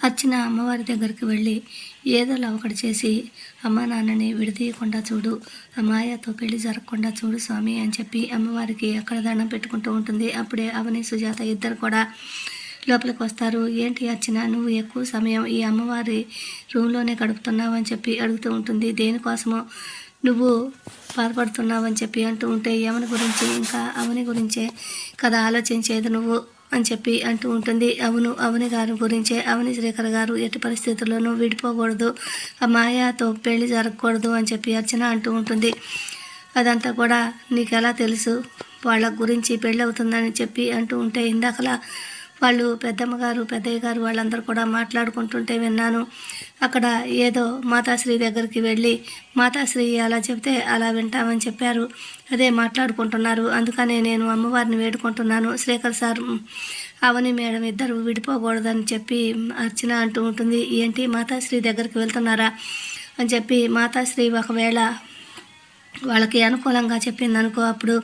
అర్చన అమ్మవారి దగ్గరికి వెళ్ళి ఏదోలా ఒకటి చేసి అమ్మ నాన్నని విడదీయకుండా చూడు ఆ పెళ్ళి జరగకుండా చూడు స్వామి అని చెప్పి అమ్మవారికి అక్కడ దండం పెట్టుకుంటూ ఉంటుంది. అప్పుడే అవని సుజాత ఇద్దరు కూడా లోపలికి వస్తారు. ఏంటి అర్చన నువ్వు ఎక్కువ సమయం ఈ అమ్మవారి రూమ్లోనే గడుపుతున్నావు అని చెప్పి అడుగుతూ ఉంటుంది. దేనికోసమో నువ్వు బాధపడుతున్నావు అని చెప్పి అంటూ ఉంటే యమని గురించి ఇంకా అవని గురించే కదా ఆలోచించేది నువ్వు? అని చెప్పి అంటూ ఉంటుంది. అవును అవని గారి గురించే. అవని శ్రీకర్ గారు ఎట్టి పరిస్థితుల్లోనూ విడిపోకూడదు. ఆ మాయాతో పెళ్ళి జరగకూడదు అని చెప్పి అర్చన అంటూ ఉంటుంది. అదంతా కూడా నీకు ఎలా తెలుసు? వాళ్ళ గురించి పెళ్ళి అవుతుందని చెప్పి అంటూ ఉంటే ఇందాకలా వాళ్ళు పెద్దమ్మ గారు పెద్దయ్య గారు వాళ్ళందరూ కూడా మాట్లాడుకుంటుంటే విన్నాను. అక్కడ ఏదో మాతాశ్రీ దగ్గరికి వెళ్ళి మాతాశ్రీ అలా చెప్తే అలా వింటామని చెప్పారు. అదే మాట్లాడుకుంటున్నారు. అందుకనే నేను అమ్మవారిని వేడుకుంటున్నాను. శ్రీకర్ సార్ అవని మేడం ఇద్దరు విడిపోకూడదని చెప్పి అర్చన అంటూ ఉంటుంది. ఏంటి మాతాశ్రీ దగ్గరికి వెళ్తున్నారా? అని చెప్పి మాతాశ్రీ ఒకవేళ వాళ్ళకి అనుకూలంగా చెప్పిందనుకో అప్పుడు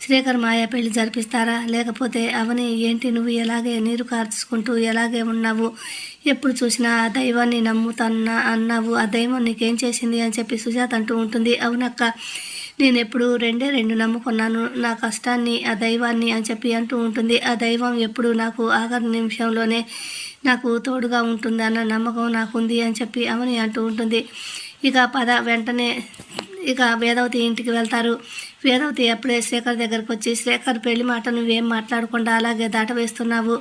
శ్రీకర్ మాయ పెళ్ళి జరిపిస్తారా? లేకపోతే అవని ఏంటి? నువ్వు ఎలాగే నీరు కార్చుకుంటూ ఎలాగే ఉన్నావు? ఎప్పుడు చూసినా ఆ దైవాన్ని నమ్ముతన్నా అన్నావు. ఆ దైవం నీకేం చేసింది అని చెప్పి సుజాత అంటూ ఉంటుంది. అవునక్క నేను ఎప్పుడు రెండే రెండు నమ్ముకున్నాను. నా కష్టాన్ని ఆ దైవాన్ని అని చెప్పి అంటూ ఉంటుంది. ఆ దైవం ఎప్పుడు నాకు ఆఖరి నిమిషంలోనే నాకు తోడుగా ఉంటుంది అన్న నమ్మకం నాకుంది అని చెప్పి అవని అంటూ ఉంటుంది. ఇక పద వెంటనే ఇక వేదవతి ఇంటికి వెళ్తారు. వేదవతి అప్పుడే శేఖర్ దగ్గరకు వచ్చి శేఖర్ పెళ్ళి మాట నువ్వేం మాట్లాడకుండా అలాగే దాట వేస్తున్నావు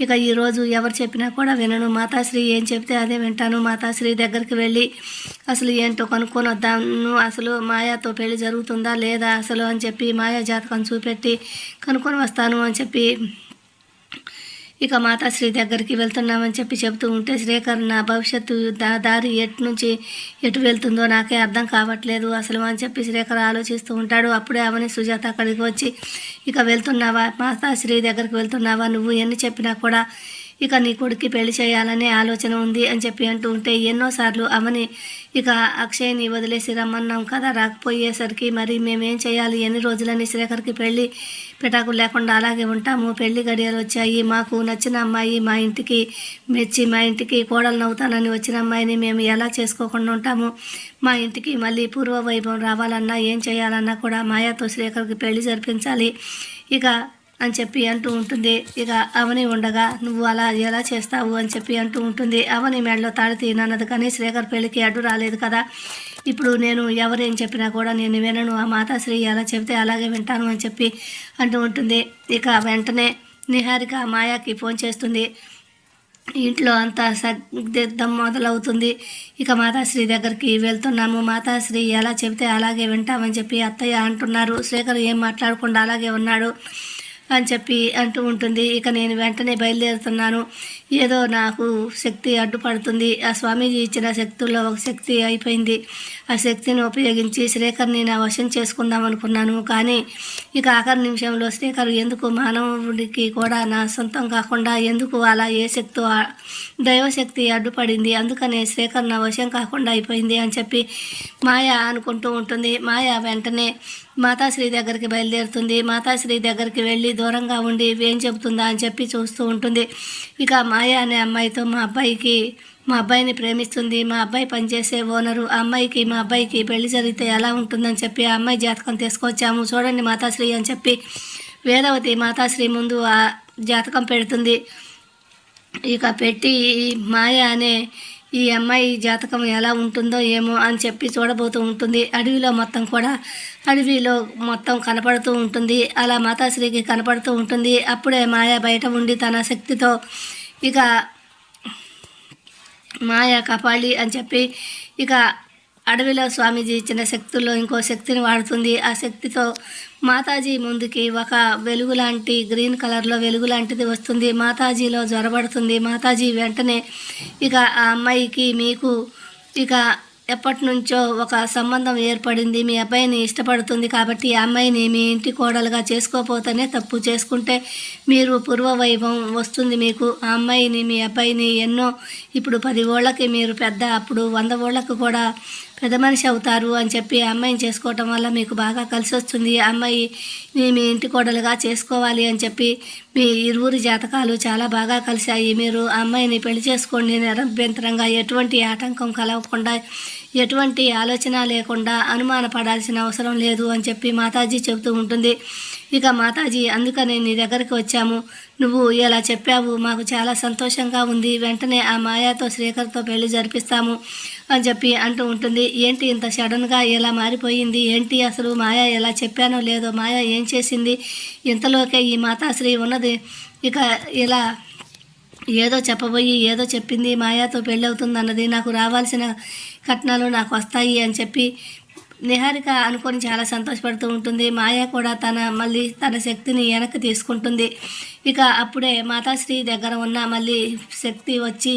ఇక ఈరోజు ఎవరు చెప్పినా కూడా వినను. మాతాశ్రీ ఏం చెప్తే అదే వింటాను. మాతాశ్రీ దగ్గరికి వెళ్ళి అసలు ఏంటో కనుక్కొని వద్దాను అసలు మాయాతో పెళ్ళి జరుగుతుందా లేదా అసలు? అని చెప్పి మాయా జాతకం చూపెట్టి కనుక్కొని వస్తాను అని చెప్పి ఇక మాతాశ్రీ దగ్గరికి వెళ్తున్నామని చెప్పి చెబుతూ ఉంటే శ్రీకర్ నా భవిష్యత్తు దా దారి ఎటు నుంచి ఎటు వెళ్తుందో నాకే అర్థం కావట్లేదు అసలు అని చెప్పి శ్రీకర్ ఆలోచిస్తూ ఉంటాడు. అప్పుడే అవని సుజాత అక్కడికి వచ్చి ఇక వెళ్తున్నావా? మాతాశ్రీ దగ్గరికి వెళ్తున్నావా? నువ్వు ఎన్ని చెప్పినా కూడా ఇక నీ కొడుక్కి పెళ్ళి చేయాలనే ఆలోచన ఉంది అని చెప్పి అంటూ ఉంటే ఎన్నోసార్లు అవని ఇక అక్షయ్ని వదిలేసి రమ్మన్నాం కదా రాకపోయేసరికి మరి మేమేం చేయాలి? ఎన్ని రోజులని శ్రీకర్కి పెళ్ళి పిటాకులు లేకుండా అలాగే ఉంటాము. పెళ్ళి గడియలు వచ్చాయి. మాకు నచ్చిన అమ్మాయి మా ఇంటికి మెచ్చి మా ఇంటికి కోడలు నవ్వుతానని వచ్చిన అమ్మాయిని మేము ఎలా చేసుకోకుండా ఉంటాము? మా ఇంటికి మళ్ళీ పూర్వ వైభవం రావాలన్నా ఏం చేయాలన్నా కూడా మాయాతో శ్రీకర్కి పెళ్ళి జరిపించాలి. ఇక అని చెప్పి అంటూ ఉంటుంది. ఇక అవని ఉండగా నువ్వు అలా ఎలా చేస్తావు? అని చెప్పి అంటూ ఉంటుంది. అవని మెడలో తాళి తీనన్నది కానీ శ్రీకర్ పెళ్ళికి అడ్డు రాలేదు కదా. ఇప్పుడు నేను ఎవరేం చెప్పినా కూడా నేను వినను. ఆ మాతాశ్రీ ఎలా చెబితే అలాగే వింటాను అని చెప్పి అంటూ ఉంటుంది. ఇక వెంటనే నిహారిక మాయాకి ఫోన్ చేస్తుంది. ఇంట్లో అంతా సగ్దిద్దం మొదలవుతుంది. ఇక మాతాశ్రీ దగ్గరికి వెళ్తున్నాము. మాతాశ్రీ ఎలా చెబితే అలాగే వింటామని చెప్పి అత్తయ్య అంటున్నారు. శ్రీకర్ ఏం మాట్లాడకుండా అలాగే ఉన్నాడు. అని చెప్పి అంటూ ఉంటుంది. ఇక నేను వెంటనే బయలుదేరుతున్నాను. ఏదో నాకు శక్తి అడ్డుపడుతుంది ఆ స్వామీజీ ఇచ్చిన శక్తుల్లో ఒక శక్తి అయిపోయింది. ఆ శక్తిని ఉపయోగించి శ్రీకర్ని నా వశం చేసుకుందాం అనుకున్నాను. కానీ ఇక ఆఖరి నిమిషంలో శ్రీకర్ ఎందుకు మానవుడికి కూడా నా సొంతం కాకుండా ఎందుకు అలా ఏ శక్తి దైవశక్తి అడ్డుపడింది అందుకనే శ్రీకర్ నా వశం కాకుండా అయిపోయింది అని చెప్పి మాయ అనుకుంటూ ఉంటుంది. మాయ వెంటనే మాతాశ్రీ దగ్గరికి బయలుదేరుతుంది. మాతాశ్రీ దగ్గరికి వెళ్ళి దూరంగా ఉండి ఏం చెబుతుందా అని చెప్పి చూస్తూ ఉంటుంది. ఇక మా మాయ అనే అమ్మాయితో మా అబ్బాయికి మా అబ్బాయిని ప్రేమిస్తుంది మా అబ్బాయి పనిచేసే ఓనరు ఆ అమ్మాయికి మా అబ్బాయికి పెళ్ళి జరిగితే ఎలా ఉంటుందని చెప్పి ఆ అమ్మాయి జాతకం తీసుకొచ్చాము. చూడండి మాతాశ్రీ అని చెప్పి వేదవతి మాతాశ్రీ ముందు ఆ జాతకం పెడుతుంది. ఇక పెట్టి ఈ మాయ అనే ఈ అమ్మాయి జాతకం ఎలా ఉంటుందో ఏమో అని చెప్పి చూడబోతూ ఉంటుంది. అడవిలో మొత్తం కూడా అడవిలో మొత్తం కనపడుతూ ఉంటుంది. అలా మాతాశ్రీకి కనపడుతూ ఉంటుంది. అప్పుడే మాయ బయట ఉండి తన శక్తితో ఇక మాయ కపాలి అని చెప్పి ఇక అడవిలో స్వామీజీ ఇచ్చిన శక్తుల్లో ఇంకో శక్తిని వాడుతుంది. ఆ శక్తితో మాతాజీ ముందుకి ఒక వెలుగు లాంటి గ్రీన్ కలర్లో వెలుగు లాంటిది వస్తుంది. మాతాజీలో జ్వరబడుతుంది మాతాజీ వెంటనే ఇక ఆ అమ్మాయికి మీకు ఇక ఎప్పటి నుంచో ఒక సంబంధం ఏర్పడింది. మీ అబ్బాయిని ఇష్టపడుతుంది కాబట్టి ఆ అమ్మాయిని మీ ఇంటి కోడలుగా చేసుకోపోతేనే తప్పు చేసుకుంటే మీరు పూర్వవైభవం వస్తుంది మీకు. ఆ అమ్మాయిని మీ అబ్బాయిని ఎన్నో ఇప్పుడు పది ఓళ్ళకి మీరు పెద్ద అప్పుడు వంద ఓళ్ళకు కూడా పెద్ద మనిషి అవుతారు అని చెప్పి ఆ అమ్మాయిని చేసుకోవటం వల్ల మీకు బాగా కలిసి వస్తుంది ఆ అమ్మాయి మీ ఇంటి కోడలుగా చేసుకోవాలి అని చెప్పి మీ ఇరువురి జాతకాలు చాలా బాగా కలిశాయి. మీరు అమ్మాయిని పెళ్ళి చేసుకోండి. నిరభ్యంతరంగా ఎటువంటి ఆటంకం కలగకుండా ఎటువంటి ఆలోచన లేకుండా అనుమానపడాల్సిన అవసరం లేదు అని చెప్పి మాతాజీ చెబుతూ ఉంటుంది. ఇక మాతాజీ అందుకని నీ దగ్గరికి వచ్చాము. నువ్వు ఇలా చెప్పావు మాకు చాలా సంతోషంగా ఉంది. వెంటనే ఆ మాయాతో శ్రీకర్తో పెళ్ళి జరిపిస్తాము అని చెప్పి అంటూ ఉంటుంది. ఏంటి ఇంత సడన్గా ఎలా మారిపోయింది? ఏంటి అసలు మాయ ఎలా చెప్పానో లేదో? మాయ ఏం చేసింది? ఇంతలోకే ఈ మాతాశ్రీ ఉన్నది. ఇక ఇలా ఏదో చెప్పబోయి ఏదో చెప్పింది మాయాతో పెళ్ళి అవుతుంది అన్నది నాకు రావాల్సిన కట్నాలు నాకు వస్తాయి అని చెప్పి నిహారిక అనుకొని చాలా సంతోషపడుతూ ఉంటుంది. మాయ కూడా తన మళ్ళీ తన శక్తిని వెనక్కి తీసుకుంటుంది. ఇక అప్పుడే మాతాశ్రీ దగ్గర ఉన్న మళ్ళీ శక్తి వచ్చి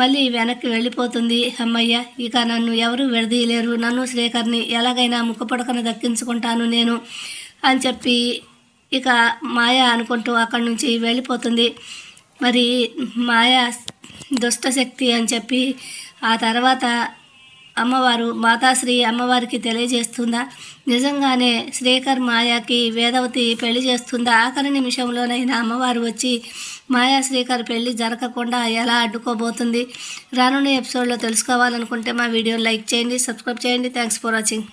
మళ్ళీ వెనక్కి వెళ్ళిపోతుంది. అమ్మయ్య ఇక నన్ను ఎవరు విడదీయలేరు. నన్ను శ్రీకర్ని ఎలాగైనా ముక్కుపడకను దక్కించుకుంటాను నేను అని చెప్పి ఇక మాయ అనుకుంటూ అక్కడి నుంచి వెళ్ళిపోతుంది. మరి మాయ దుష్టశక్తి అని చెప్పి ఆ తర్వాత అమ్మవారు మాతాశ్రీ అమ్మవారికి తెలియజేస్తుందా? నిజంగానే శ్రీకర్ మాయాకి వేదవతి పెళ్ళి చేస్తుందా? ఆఖరి నిమిషంలోనైనా అమ్మవారు వచ్చి మాయా శ్రీకర్ పెళ్ళి జరగకుండా ఎలా అడ్డుకోబోతుంది? రానున్న ఎపిసోడ్లో తెలుసుకోవాలనుకుంటే మా వీడియో లైక్ చేయండి సబ్స్క్రైబ్ చేయండి. Thanks for watching.